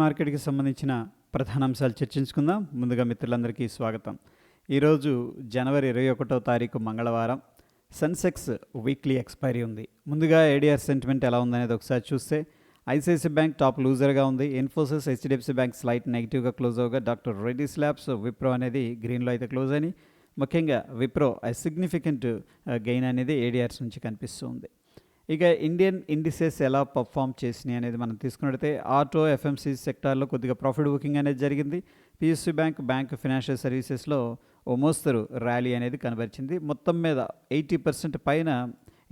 మార్కెట్కి సంబంధించిన ప్రధాన అంశాలు చర్చించుకుందాం. ముందుగా మిత్రులందరికీ స్వాగతం. ఈరోజు జనవరి ఇరవై ఒకటో తారీఖు మంగళవారం సెన్సెక్స్ వీక్లీ ఎక్స్పైరీ ఉంది. ముందుగా ఏడిఆర్ సెంటిమెంట్ ఎలా ఉందనేది ఒకసారి చూస్తే ఐసిఐసి బ్యాంక్ టాప్ లూజర్గా ఉంది. ఇన్ఫోసిస్ హెచ్డిఎఫ్సి బ్యాంక్ స్లైట్ నెగిటివ్గా క్లోజ్ అవగా డాక్టర్ రెడ్డి స్లాబ్స్ విప్రో అనేది గ్రీన్లో అయితే క్లోజ్ అని ముఖ్యంగా విప్రో సిగ్నిఫికెంట్ గెయిన్ అనేది ఏడిఆర్స్ నుంచి కనిపిస్తుంది ఇక ఇండియన్ ఇండిసెస్ ఎలా పర్ఫామ్ చేసినాయి అనేది మనం తీసుకున్నట్టయితే ఆటో ఎఫ్ఎంసీ సెక్టార్లో కొద్దిగా ప్రాఫిట్ బుకింగ్ అనేది జరిగింది. పిఎస్సి బ్యాంక్ బ్యాంక్ ఫినాన్షియల్ సర్వీసెస్లో ఓ మోస్తరు ర్యాలీ అనేది కనబరిచింది. మొత్తం మీద ఎయిటీ పర్సెంట్ పైన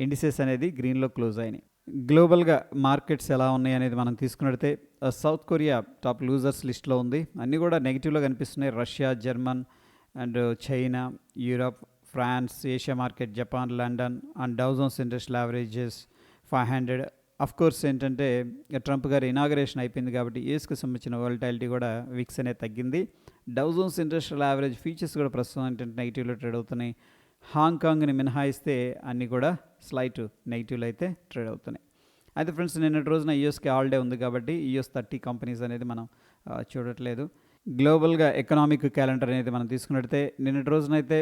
ఇండిసెస్ అనేది గ్రీన్లో క్లోజ్ అయినాయి. గ్లోబల్గా మార్కెట్స్ ఎలా ఉన్నాయి అనేది మనం తీసుకున్నట్టయితే సౌత్ కొరియా టాప్ లూజర్స్ లిస్ట్లో ఉంది. అన్నీ కూడా నెగిటివ్లో కనిపిస్తున్నాయి. Russia German and China Europe France Asia market Japan London and Dow Jones industrial averages five hundred of course ఏంటంటే ట్రంప్ గారి ఇనాగరేషన్ అయిపోయింది కాబట్టి యూఎస్కి సంబంధించిన వాలిటాలిటీ కూడా విక్స్ అనేది తగ్గింది. డౌజన్స్ ఇండస్ట్రియల్ యావరేజ్ ఫీచర్స్ కూడా ప్రస్తుతం ఏంటంటే నెగిటివ్లో ట్రేడ్ అవుతున్నాయి. హాంకాంగ్ని మినహాయిస్తే అన్నీ కూడా స్లైట్ నెగిటివ్లో అయితే ట్రేడ్ అవుతున్నాయి. అయితే ఫ్రెండ్స్ నిన్నటి రోజున యూఎస్కి హాలిడే ఉంది కాబట్టి యూఎస్ థర్టీ కంపెనీస్ అనేది మనం చూడట్లేదు. గ్లోబల్గా ఎకనామిక్ క్యాలెండర్ అనేది మనం తీసుకున్నట్టయితే నిన్నటి రోజునైతే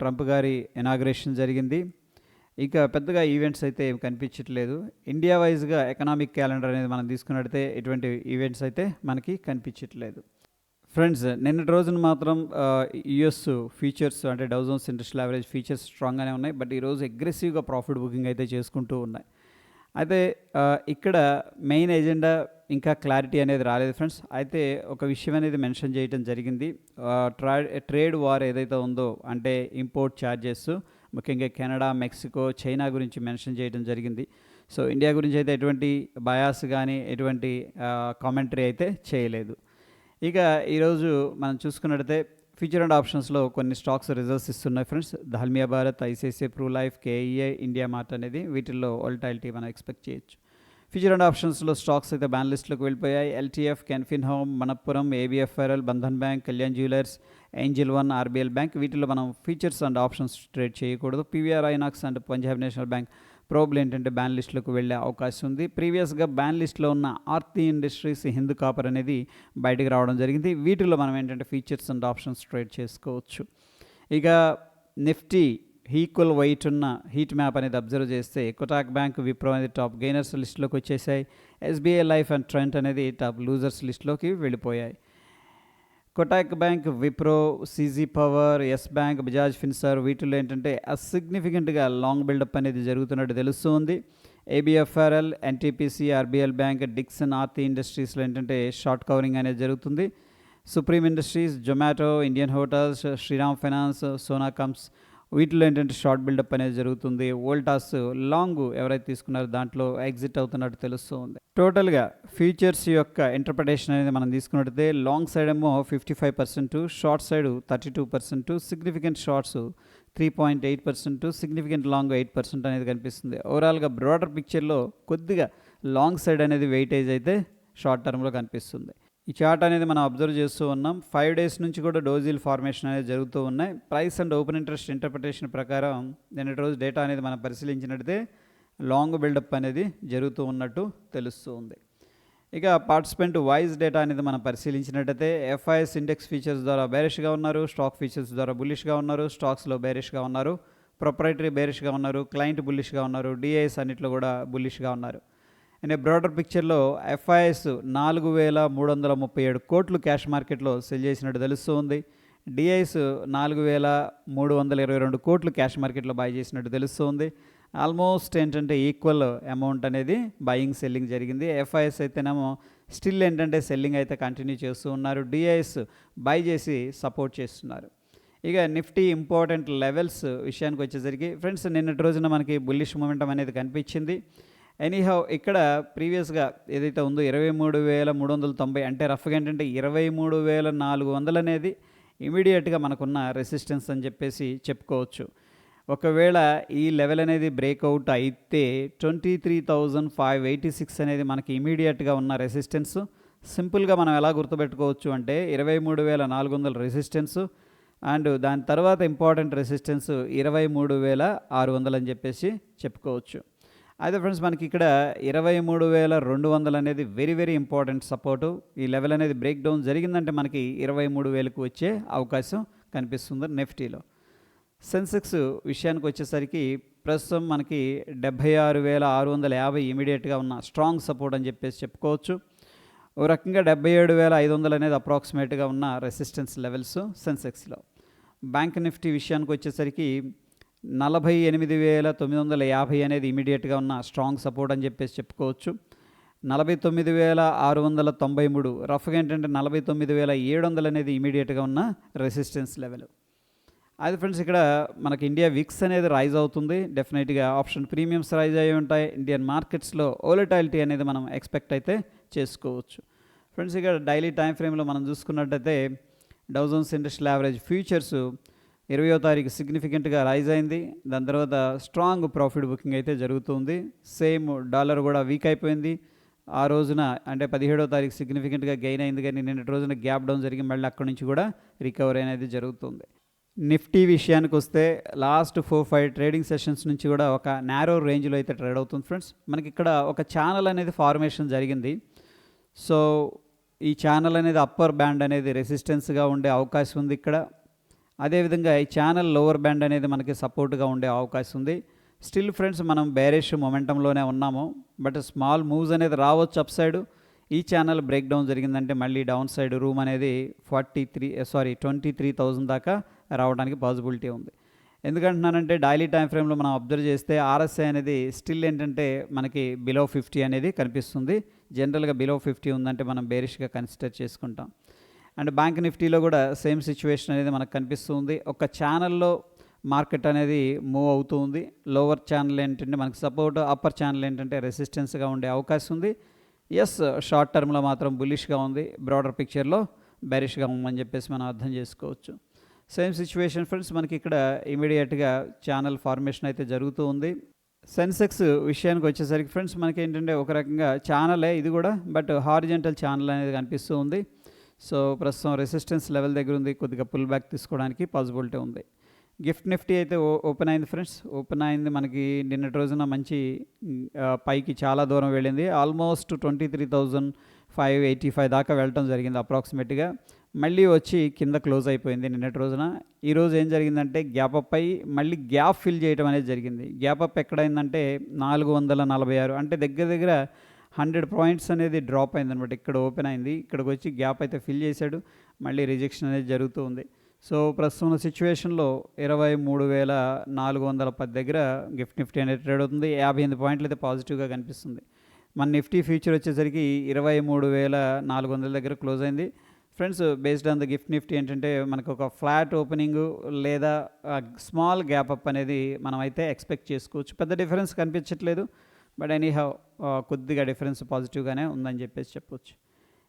ట్రంప్ గారి ఇనాగ్రేషన్ జరిగింది. ఇంకా పెద్దగా ఈవెంట్స్ అయితే ఏం కనిపించట్లేదు. ఇండియా వైజ్గా ఎకనామిక్ క్యాలెండర్ అనేది మనం తీసుకున్నట్టయితే ఎటువంటి ఈవెంట్స్ అయితే మనకి కనిపించట్లేదు. ఫ్రెండ్స్ నిన్నటి రోజున మాత్రం యుఎస్ ఫీచర్స్ అంటే Dow Jones industrial average futures స్ట్రాంగ్గానే ఉన్నాయి. బట్ ఈరోజు అగ్రెసివ్గా ప్రాఫిట్ బుకింగ్ అయితే చేసుకుంటూ ఉన్నాయి. అయితే ఇక్కడ మెయిన్ ఎజెండా ఇంకా క్లారిటీ అనేది రాలేదు ఫ్రెండ్స్ అయితే ఒక విషయం అనేది మెన్షన్ చేయడం జరిగింది. ట్రా ట్రేడ్ వార్ ఏదైతే ఉందో అంటే ఇంపోర్ట్ ఛార్జెస్ ముఖ్యంగా కెనడా మెక్సికో చైనా గురించి మెన్షన్ చేయడం జరిగింది. సో ఇండియా గురించి అయితే ఎటువంటి బయాస్ కానీ ఎటువంటి కామెంటరీ అయితే చేయలేదు. ఇక ఈరోజు మనం చూసుకున్నట్టయితే ఫ్యూచర్ అండ్ ఆప్షన్స్లో కొన్ని స్టాక్స్ రిజల్ట్స్ ఇస్తున్నాయి friends Dalmia Bharat ICC pru life KEA India mart అనేది వీటిల్లో వోల్టాలిటీ మనం ఎక్స్పెక్ట్ చేయొచ్చు. ఫ్యూచర్ అండ్ ఆప్షన్స్లో స్టాక్స్ అయితే బ్యాన్ లిస్ట్లోకి వెళ్ళిపోయాయి. LTF Canfin home Manappuram ABFRL Bandhan bank Kalyan jewellers angel one RBL bank వీటిలో మనం ఫీచర్స్ అండ్ ఆప్షన్స్ ట్రేడ్ చేయకూడదు. PVR Inox and Punjab national bank ప్రోబ్లు ఏంటంటే బ్యాన్ లిస్టులకు వెళ్ళే అవకాశం ఉంది. ప్రీవియస్గా బ్యాన్ లిస్ట్లో ఉన్న ఆర్తి ఇండస్ట్రీస్ హిందూ కాపర్ అనేది బయటికి రావడం జరిగింది. వీటిలో మనం ఏంటంటే ఫీచర్స్ అండ్ ఆప్షన్స్ ట్రేడ్ చేసుకోవచ్చు. ఇక నిఫ్టీ ఈక్వల్ వైట్ ఉన్న హీట్ మ్యాప్ అనేది అబ్జర్వ్ చేస్తే కొటాక్ బ్యాంక్ విప్రో అనేది టాప్ గెయినర్స్ లిస్ట్లోకి వచ్చేసాయి. ఎస్బీఐ లైఫ్ అండ్ ట్రెంట్ అనేది టాప్ లూజర్స్ లిస్ట్లోకి వెళ్ళిపోయాయి. Kotak bank Wipro CG power yes bank Bajaj finserv వీటిల్లో ఏంటంటే అసిగ్నిఫికెంట్గా లాంగ్ బిల్డప్ అనేది జరుగుతున్నట్టు తెలుస్తుంది. ABFRL NTPC RBL bank Dixon Aarti ఇండస్ట్రీస్లో ఏంటంటే షార్ట్ కవరింగ్ అనేది జరుగుతుంది. Supreme industries Zomato Indian hotels Shriram finance Sona comes వీటిలో ఏంటంటే షార్ట్ బిల్డప్ అనేది జరుగుతుంది. వోల్టాస్ లాంగ్ ఎవరైతే తీసుకున్నారో దాంట్లో ఎగ్జిట్ అవుతున్నట్టు తెలుస్తుంది. టోటల్గా ఫ్యూచర్స్ యొక్క ఇంటర్ప్రిటేషన్ అనేది మనం తీసుకున్నట్టయితే లాంగ్ సైడ్ ఏమో fifty five percent short side thirty two percent significant shorts three point eight percent significant long eight percent అనేది కనిపిస్తుంది. ఓవరాల్గా బ్రాడర్ పిక్చర్లో కొద్దిగా లాంగ్ సైడ్ అనేది వెయిటేజ్ అయితే షార్ట్ టర్మ్లో కనిపిస్తుంది. ఈ చార్ట్ అనేది మనం అబ్జర్వ్ చేస్తూ ఉన్నాం. ఫైవ్ డేస్ నుంచి కూడా డోజీల్ ఫార్మేషన్ అనేది జరుగుతూ ఉన్నాయి. Price and open interest interpretation ప్రకారం నిన్నటి రోజు డేటా అనేది మనం పరిశీలించినట్టే లాంగ్ బిల్డప్ అనేది జరుగుతూ ఉన్నట్టు తెలుస్తూ ఉంది. ఇక పార్టిసిపెంట్ వాయిస్ డేటా అనేది మనం పరిశీలించినట్టయితే ఎఫ్ఐఎస్ ఇండెక్స్ ఫీచర్స్ ద్వారా బేరిష్గా ఉన్నారు స్టాక్ ఫీచర్స్ ద్వారా బుల్లిష్గా ఉన్నారు స్టాక్స్లో బేరిష్గా ఉన్నారు ప్రొపరేటరీ బేరిష్గా ఉన్నారు క్లయింట్ బుల్లిష్గా ఉన్నారు డిఐఎస్ అన్నిట్లో కూడా బుల్లిష్గా ఉన్నారు. అనే బ్రాడర్ పిక్చర్లో ఎఫ్ఐఎస్ నాలుగు వేల మూడు వందల ముప్పై ఏడు కోట్లు క్యాష్ మార్కెట్లో సెల్ చేసినట్టు తెలుస్తుంది. డిఐఎస్ నాలుగు వేల మూడు వందల ఇరవై రెండు కోట్లు క్యాష్ మార్కెట్లో బై చేసినట్టు తెలుస్తుంది. ఆల్మోస్ట్ ఏంటంటే ఈక్వల్ అమౌంట్ అనేది బయింగ్ సెల్లింగ్ జరిగింది. ఎఫ్ఐఎస్ అయితేనేమో స్టిల్ ఏంటంటే సెల్లింగ్ అయితే కంటిన్యూ చేస్తూ ఉన్నారు. డిఐఎస్ బై చేసి సపోర్ట్ చేస్తున్నారు. ఇక నిఫ్టీ ఇంపార్టెంట్ లెవెల్స్ విషయానికి వచ్చేసరికి ఫ్రెండ్స్ నిన్నటి రోజున మనకి బుల్లిష్ మూమెంటం అనేది కనిపించింది. ఎనీహౌ ఇక్కడ ప్రీవియస్గా ఏదైతే ఉందో ఇరవై మూడు వేల మూడు వందల తొంభై అంటే రఫ్గా ఏంటంటే ఇరవై మూడు వేల నాలుగు వందలు అనేది ఇమీడియట్గా మనకున్న రెసిస్టెన్స్ అని చెప్పేసి చెప్పుకోవచ్చు. ఒకవేళ ఈ లెవెల్ అనేది బ్రేక్అవుట్ అయితే twenty three thousand five eighty six అనేది మనకి ఇమీడియట్గా ఉన్న రెసిస్టెన్స్. సింపుల్గా మనం ఎలా గుర్తుపెట్టుకోవచ్చు అంటే ఇరవై మూడు వేల నాలుగు వందల రెసిస్టెన్స్ అండ్ దాని తర్వాత ఇంపార్టెంట్ రెసిస్టెన్స్ ఇరవై మూడు వేల ఆరు వందలు అని చెప్పేసి చెప్పుకోవచ్చు. అయితే ఫ్రెండ్స్ మనకి ఇక్కడ ఇరవై మూడు వేల రెండు వందలు అనేది వెరీ వెరీ ఇంపార్టెంట్ సపోర్టు ఈ లెవెల్ అనేది బ్రేక్ డౌన్ జరిగిందంటే మనకి ఇరవై మూడు వేలకు వచ్చే అవకాశం కనిపిస్తుంది నెఫ్టీలో సెన్సెక్స్ విషయానికి వచ్చేసరికి ప్రస్తుతం మనకి డెబ్భై ఆరు వేల ఆరు వందల యాభై ఇమీడియట్గా ఉన్న స్ట్రాంగ్ సపోర్ట్ అని చెప్పేసి చెప్పుకోవచ్చు. ఓ రకంగా డెబ్బై ఏడు వేల ఐదు వందలు అనేది అప్రాక్సిమేట్గా ఉన్న రెసిస్టెన్స్ లెవెల్స్ సెన్సెక్స్లో బ్యాంక్ నిఫ్టీ విషయానికి వచ్చేసరికి నలభై ఎనిమిది వేల తొమ్మిది వందల యాభై అనేది ఇమీడియట్గా ఉన్న స్ట్రాంగ్ సపోర్ట్ అని చెప్పేసి చెప్పుకోవచ్చు. నలభై తొమ్మిది వేల ఆరు వందల తొంభై మూడు రఫ్గా ఏంటంటే నలభై తొమ్మిది వేల ఏడు వందలు అనేది ఇమీడియట్గా ఉన్న రెసిస్టెన్స్ లెవెల్ అది ఫ్రెండ్స్ ఇక్కడ మనకి ఇండియా విక్స్ అనేది రైజ్ అవుతుంది. డెఫినెట్గా ఆప్షన్ ప్రీమియమ్స్ రైజ్ అయి ఉంటాయి. ఇండియన్ మార్కెట్స్లో ఓలటాలిటీ అనేది మనం ఎక్స్పెక్ట్ అయితే చేసుకోవచ్చు. ఫ్రెండ్స్ ఇక్కడ డైలీ టైం ఫ్రేమ్లో మనం చూసుకున్నట్టయితే డౌజన్స్ ఇండస్ట్రియల్ యావరేజ్ ఫ్యూచర్స్ ఇరవయో తారీఖు సిగ్నిఫికెంట్గా రైజ్ అయింది. దాని తర్వాత స్ట్రాంగ్ ప్రాఫిట్ బుకింగ్ అయితే జరుగుతుంది. సేమ్ డాలర్ కూడా వీక్ అయిపోయింది. ఆ రోజున అంటే పదిహేడో తారీఖు సిగ్నిఫికెంట్గా గెయిన్ అయింది కానీ నిన్నటి రోజున గ్యాప్ డౌన్ జరిగి మళ్ళీ అక్కడి నుంచి కూడా రికవరీ అనేది జరుగుతుంది. నిఫ్టీ విషయానికి వస్తే last four five trading sessions నుంచి కూడా ఒక నేరో రేంజ్లో అయితే ట్రేడ్ అవుతుంది ఫ్రెండ్స్ మనకి ఇక్కడ ఒక ఛానల్ అనేది ఫార్మేషన్ జరిగింది. సో ఈ ఛానల్ అనేది అప్పర్ బ్యాండ్ అనేది రెసిస్టెన్స్గా ఉండే అవకాశం ఉంది ఇక్కడ. అదేవిధంగా ఈ ఛానల్ లోవర్ బ్యాండ్ అనేది మనకి సపోర్ట్గా ఉండే అవకాశం ఉంది. స్టిల్ ఫ్రెండ్స్ మనం బేరిష్ మొమెంటంలోనే ఉన్నాము. బట్ స్మాల్ మూవ్స్ అనేది రావచ్చు అప్ సైడ్ ఈ ఛానల్ బ్రేక్ డౌన్ జరిగిందంటే మళ్ళీ డౌన్ సైడ్ రూమ్ అనేది forty three sorry twenty three thousand దాకా రావడానికి పాసిబిలిటీ ఉంది. ఎందుకంటున్నానంటే డైలీ టైం ఫ్రేమ్లో మనం అబ్జర్వ్ చేస్తే ఆర్ఎస్ఐ అనేది స్టిల్ ఏంటంటే మనకి బిలో ఫిఫ్టీ అనేది కనిపిస్తుంది. జనరల్గా బిలో ఫిఫ్టీ ఉందంటే మనం బేరిష్గా కన్సిడర్ చేసుకుంటాం. అండ్ బ్యాంక్ నిఫ్టీలో కూడా సేమ్ సిచ్యువేషన్ అనేది మనకు కనిపిస్తుంది ఒక ఛానల్లో మార్కెట్ అనేది మూవ్ అవుతూ ఉంది. లోవర్ ఛానల్ ఏంటంటే మనకు సపోర్ట్ అప్పర్ ఛానల్ ఏంటంటే రెసిస్టెన్స్గా ఉండే అవకాశం ఉంది. ఎస్ షార్ట్ టర్మ్లో మాత్రం బులిష్గా ఉంది. బ్రాడర్ పిక్చర్లో బ్యారిష్గా ఉందని చెప్పేసి మనం అర్థం చేసుకోవచ్చు. సేమ్ సిచ్యువేషన్ ఫ్రెండ్స్ మనకి ఇక్కడ ఇమీడియట్గా ఛానల్ ఫార్మేషన్ అయితే జరుగుతూ ఉంది. సెన్సెక్స్ విషయానికి వచ్చేసరికి ఫ్రెండ్స్ మనకి ఏంటంటే ఒక రకంగా ఛానలే ఇది కూడా బట్ హారిజెంటల్ ఛానల్ అనేది కనిపిస్తూ ఉంది. సో ప్రస్తుతం రెసిస్టెన్స్ లెవెల్ దగ్గర ఉంది కొద్దిగా పుల్ బ్యాక్ తీసుకోవడానికి పాసిబిలిటీ ఉంది. గిఫ్ట్ నిఫ్టీ అయితే ఓ- ఓపెన్ అయింది ఫ్రెండ్స్ ఓపెన్ అయింది మనకి నిన్నటి రోజున మంచి పైకి చాలా దూరం వెళ్ళింది. Almost twenty three thousand five eighty five దాకా వెళ్ళటం జరిగింది అప్రాక్సిమేట్గా మళ్ళీ వచ్చి కింద క్లోజ్ అయిపోయింది నిన్నటి రోజున. ఈరోజు ఏం జరిగిందంటే గ్యాప్ అప్ మళ్ళీ గ్యాప్ ఫిల్ చేయడం అనేది జరిగింది. గ్యాప్ అప్ ఎక్కడైందంటే నాలుగు వందల నలభై ఆరు. అంటే దగ్గర దగ్గర హండ్రెడ్ పాయింట్స్ అనేది డ్రాప్ అయింది అనమాట ఇక్కడ ఓపెన్ అయింది. ఇక్కడికి వచ్చి గ్యాప్ అయితే ఫిల్ చేశాడు. మళ్ళీ రిజెక్షన్ అనేది జరుగుతూ ఉంది. సో ప్రస్తుతం ఉన్న సిచ్యువేషన్లో ఇరవై మూడు వేల నాలుగు వందల పది దగ్గర గిఫ్ట్ నిఫ్టీ అనేది ట్రేడ్ అవుతుంది. యాభై ఎనిమిది పాయింట్లు అయితే పాజిటివ్గా కనిపిస్తుంది. మన నిఫ్టీ ఫ్యూచర్ వచ్చేసరికి ఇరవై మూడు వేల నాలుగు వందల దగ్గర క్లోజ్ అయింది. Friends based on the gift Nifty ఏంటంటే మనకు ఒక ఫ్లాట్ ఓపెనింగ్ లేదా స్మాల్ గ్యాప్ అప్ అనేది మనం అయితే ఎక్స్పెక్ట్ చేసుకోవచ్చు. పెద్ద డిఫరెన్స్ కనిపించట్లేదు. బట్ ఎనీ హౌ కొద్దిగా డిఫరెన్స్ పాజిటివ్గానే ఉందని చెప్పేసి చెప్పొచ్చు.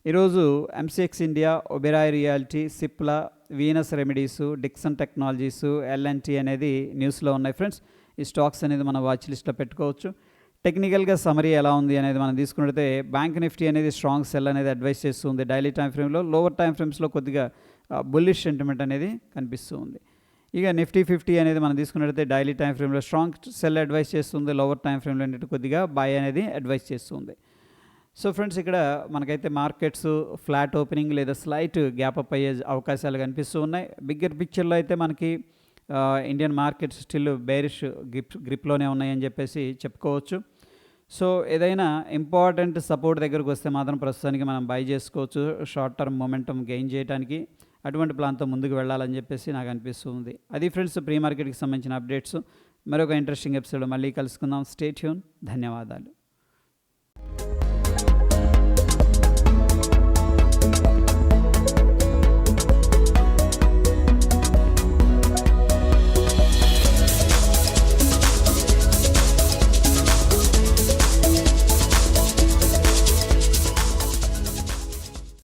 ఈరోజు MCX India Oberoi realty Cipla Venus remedies Dixon technologies LNT అనేది న్యూస్లో ఉన్నాయి ఫ్రెండ్స్ ఈ స్టాక్స్ అనేది మన వాచ్ లిస్ట్లో పెట్టుకోవచ్చు. టెక్నికల్గా సమరీ ఎలా ఉంది అనేది మనం తీసుకున్నట్లయితే బ్యాంక్ నిఫ్టీ అనేది స్ట్రాంగ్ సెల్ అనేది అడ్వైస్ చేస్తుంది. డైలీ టైం ఫ్రేమ్లో లోవర్ టైం ఫ్రేమ్స్లో కొద్దిగా బుల్లిష్ సెంటిమెంట్ అనేది కనిపిస్తూ ఉంది ఇక నిఫ్టీ ఫిఫ్టీ అనేది మనం తీసుకున్నట్లయితే డైలీ టైం ఫ్రేమ్లో స్ట్రాంగ్ సెల్ అడ్వైస్ చేస్తుంది లోవర్ టైం ఫ్రేమ్లో ఏంటంటే కొద్దిగా బై అనేది అడ్వైస్ చేస్తుంది. సో ఫ్రెండ్స్ ఇక్కడ మనకైతే మార్కెట్స్ ఫ్లాట్ ఓపెనింగ్ లేదా స్లైట్ గ్యాప్ అప్ అయ్యే అవకాశాలు కనిపిస్తూ ఉన్నాయి. బిగ్గర్ పిక్చర్లో అయితే మనకి Indian markets still bearish grip గ్రిప్లోనే ఉన్నాయని చెప్పేసి చెప్పుకోవచ్చు. సో ఏదైనా ఇంపార్టెంట్ సపోర్ట్ దగ్గరకు వస్తే మాత్రం ప్రస్తుతానికి మనం బై చేసుకోవచ్చు. షార్ట్ టర్మ్ మొమెంటం గెయిన్ చేయడానికి అటువంటి ప్లాన్తో ముందుకు వెళ్ళాలని చెప్పేసి నాకు అనిపిస్తుంది అది ఫ్రెండ్స్ ప్రీ మార్కెట్కి సంబంధించిన అప్డేట్స్. మరొక ఇంట్రెస్టింగ్ ఎపిసోడ్ మళ్ళీ కలుసుకుందాం. Stay tune. ధన్యవాదాలు.